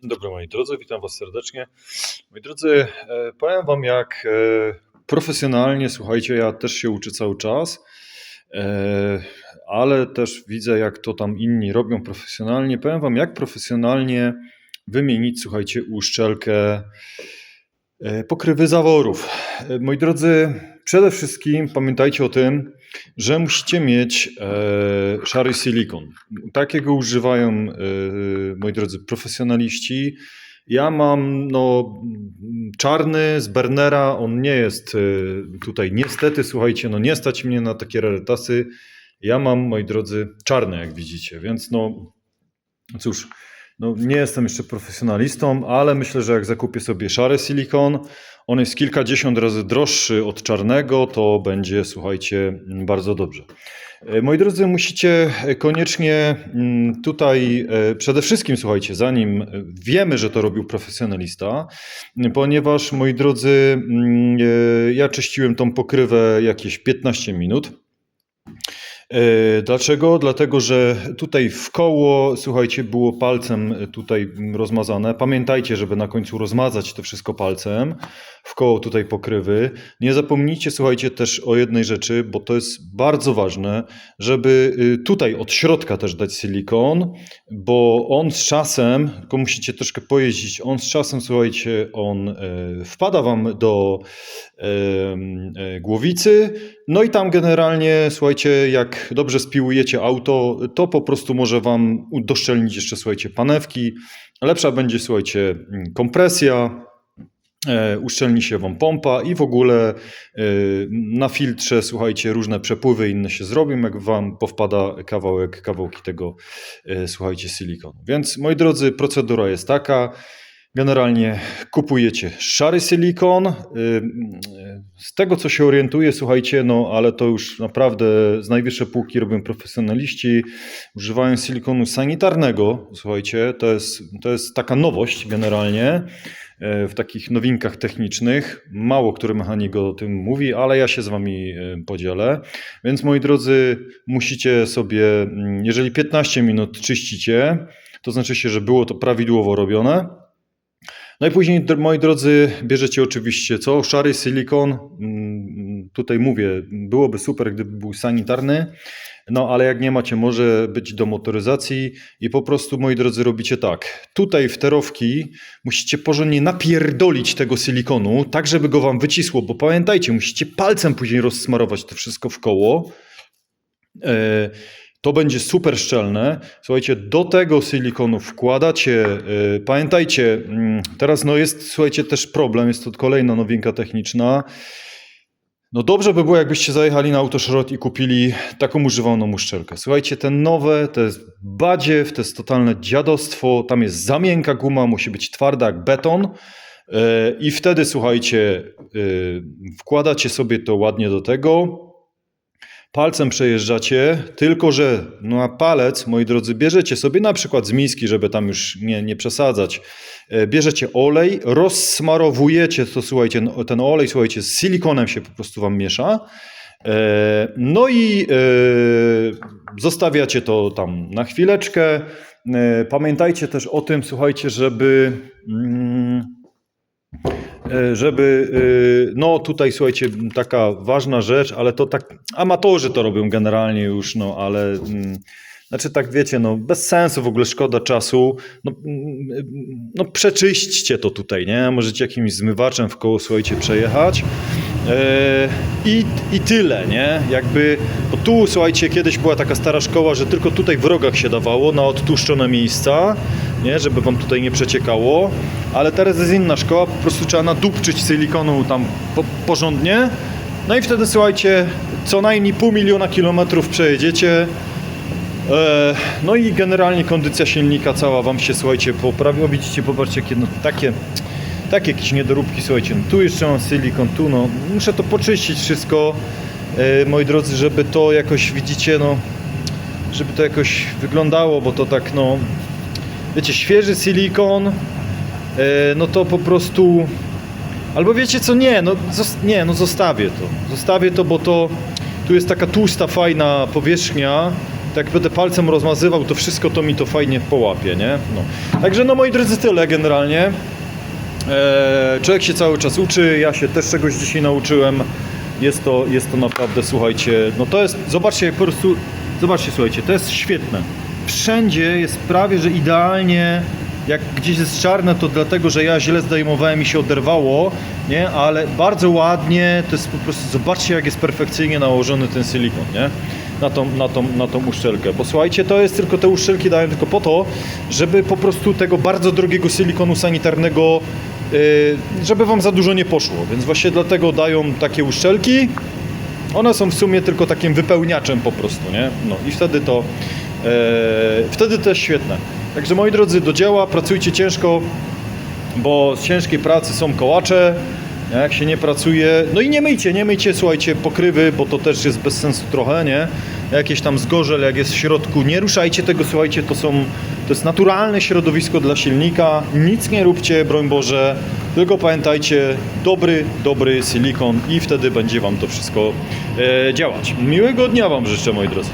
Dzień dobry moi drodzy, witam Was serdecznie. Moi drodzy, e, powiem Wam jak e, profesjonalnie, słuchajcie, ja też się uczę cały czas, e, ale też widzę jak to tam inni robią profesjonalnie. Powiem Wam jak profesjonalnie wymienić, słuchajcie, uszczelkę pokrywy zaworów. E, Moi drodzy, przede wszystkim pamiętajcie o tym, że musicie mieć e, szary silikon. Takiego używają, e, moi drodzy, profesjonaliści. Ja mam no, czarny z Bernera, on nie jest e, tutaj niestety, słuchajcie, no nie stać mnie na takie rarytasy. Ja mam, moi drodzy, czarne, jak widzicie, więc no cóż, no nie jestem jeszcze profesjonalistą, ale myślę, że jak zakupię sobie szary silikon, on jest kilkadziesiąt razy droższy od czarnego, to będzie, słuchajcie, bardzo dobrze. E, Moi drodzy, musicie koniecznie mm, tutaj e, przede wszystkim, słuchajcie, zanim wiemy, że to robił profesjonalista, ponieważ, moi drodzy, mm, e, ja czyściłem tą pokrywę jakieś 15 minut. E, Dlaczego? Dlatego, że tutaj w koło, słuchajcie, było palcem tutaj rozmazane. Pamiętajcie, żeby na końcu rozmazać to wszystko palcem w koło tutaj pokrywy. Nie zapomnijcie, słuchajcie, też o jednej rzeczy, bo to jest bardzo ważne, żeby y, tutaj od środka też dać silikon, bo on z czasem, tylko musicie troszkę pojeździć, on z czasem, słuchajcie, on e, wpada wam do e, głowicy, no i tam generalnie, słuchajcie, jak dobrze spiłujecie auto, to po prostu może wam doszczelnić jeszcze, słuchajcie, panewki. Lepsza będzie, słuchajcie, kompresja, e, uszczelni się wam pompa i w ogóle e, na filtrze, słuchajcie, różne przepływy inne się zrobią, jak wam powpada kawałek, kawałki tego, e, słuchajcie, silikonu. Więc, moi drodzy, procedura jest taka. Generalnie kupujecie szary silikon. y, y, Z tego co się orientuję, słuchajcie, no ale to już naprawdę z najwyższej półki robią profesjonaliści. Używają silikonu sanitarnego. Słuchajcie, to jest, to jest taka nowość generalnie e, w takich nowinkach technicznych. Mało który mechanik o tym mówi, ale ja się z wami podzielę. Więc moi drodzy, musicie sobie, mm, jeżeli 15 minut czyścicie, to znaczy się, że było to prawidłowo robione. No i później, moi drodzy, bierzecie oczywiście co? Szary silikon. Mm, Tutaj mówię, byłoby super, gdyby był sanitarny. No ale jak nie macie, może być do motoryzacji i po prostu, moi drodzy, robicie tak. Tutaj w te rowki musicie porządnie napierdolić tego silikonu, tak żeby go wam wycisło, bo pamiętajcie, musicie palcem później rozsmarować to wszystko w koło. E, To będzie super szczelne. Słuchajcie, do tego silikonu wkładacie. e, Pamiętajcie, mm, teraz no jest, słuchajcie, też problem, jest to kolejna nowinka techniczna. No dobrze by było, jakbyście zajechali na autoszrot i kupili taką używaną uszczelkę. Słuchajcie, te nowe to jest badziew, to jest totalne dziadostwo. Tam jest za miękka guma, musi być twarda jak beton. E, I wtedy, słuchajcie, e, wkładacie sobie to ładnie do tego. Palcem przejeżdżacie, tylko że no na palec, moi drodzy, bierzecie sobie na przykład z miski, żeby tam już nie, nie przesadzać. E, Bierzecie olej, rozsmarowujecie to, słuchajcie, no, ten olej, słuchajcie, z silikonem się po prostu wam miesza. E, No i e, zostawiacie to tam na chwileczkę. Pamiętajcie też o tym, słuchajcie, żeby. Mm, E, żeby, e, no tutaj słuchajcie, taka ważna rzecz, ale to tak, amatorzy to robią generalnie już, no ale, mm, znaczy tak wiecie, no bez sensu w ogóle, szkoda czasu, no, mm, no przeczyśćcie to tutaj, nie, możecie jakimś zmywaczem w koło, słuchajcie, przejechać i, i tyle, nie, jakby, bo tu, słuchajcie, kiedyś była taka stara szkoła, że tylko tutaj w rogach się dawało na odtłuszczone miejsca, nie, żeby wam tutaj nie przeciekało, ale teraz jest inna szkoła, po prostu trzeba nadupczyć silikonu tam po, porządnie, no i wtedy słuchajcie, co najmniej pół miliona kilometrów przejedziecie, e, no i generalnie kondycja silnika cała wam się, słuchajcie, poprawi, o widzicie, popatrzcie, jakie no, takie, takie jakieś niedoróbki, słuchajcie, no, tu jeszcze mam silikon, tu no, muszę to poczyścić wszystko, e, moi drodzy, żeby to jakoś, widzicie, no, żeby to jakoś wyglądało, bo to tak, no, wiecie, świeży silikon, e, no to po prostu. Albo wiecie co, nie, no, nie, no zostawię to. Zostawię to, bo to tu jest taka tłusta, fajna powierzchnia tak jak będę palcem rozmazywał, to wszystko to mi to fajnie połapie, nie? No. Także no moi drodzy, tyle generalnie. Eee, człowiek się cały czas uczy, ja się też czegoś dzisiaj nauczyłem. Jest to, jest to naprawdę, słuchajcie, no to jest, zobaczcie po prostu, zobaczcie, słuchajcie, to jest świetne. Wszędzie jest prawie, że idealnie, jak gdzieś jest czarne, to dlatego, że ja źle zdejmowałem i się oderwało, nie, ale bardzo ładnie, to jest po prostu, zobaczcie jak jest perfekcyjnie nałożony ten silikon, nie, na tą, na tą, na tą uszczelkę, bo słuchajcie, to jest tylko, te uszczelki dają tylko po to, żeby po prostu tego bardzo drogiego silikonu sanitarnego żeby wam za dużo nie poszło, więc właśnie dlatego dają takie uszczelki. One są w sumie tylko takim wypełniaczem po prostu, nie? No i wtedy to e, wtedy to jest świetne. Także moi drodzy, do dzieła, pracujcie ciężko, bo z ciężkiej pracy są kołacze. Jak się nie pracuje, no i nie myjcie, nie myjcie, słuchajcie, pokrywy, bo to też jest bez sensu trochę, nie? Jakieś tam zgorzel, jak jest w środku, nie ruszajcie tego, słuchajcie, to są, to jest naturalne środowisko dla silnika, nic nie róbcie, broń Boże, tylko pamiętajcie, dobry, dobry silikon i wtedy będzie Wam to wszystko e, działać. Miłego dnia Wam życzę, moi drodzy.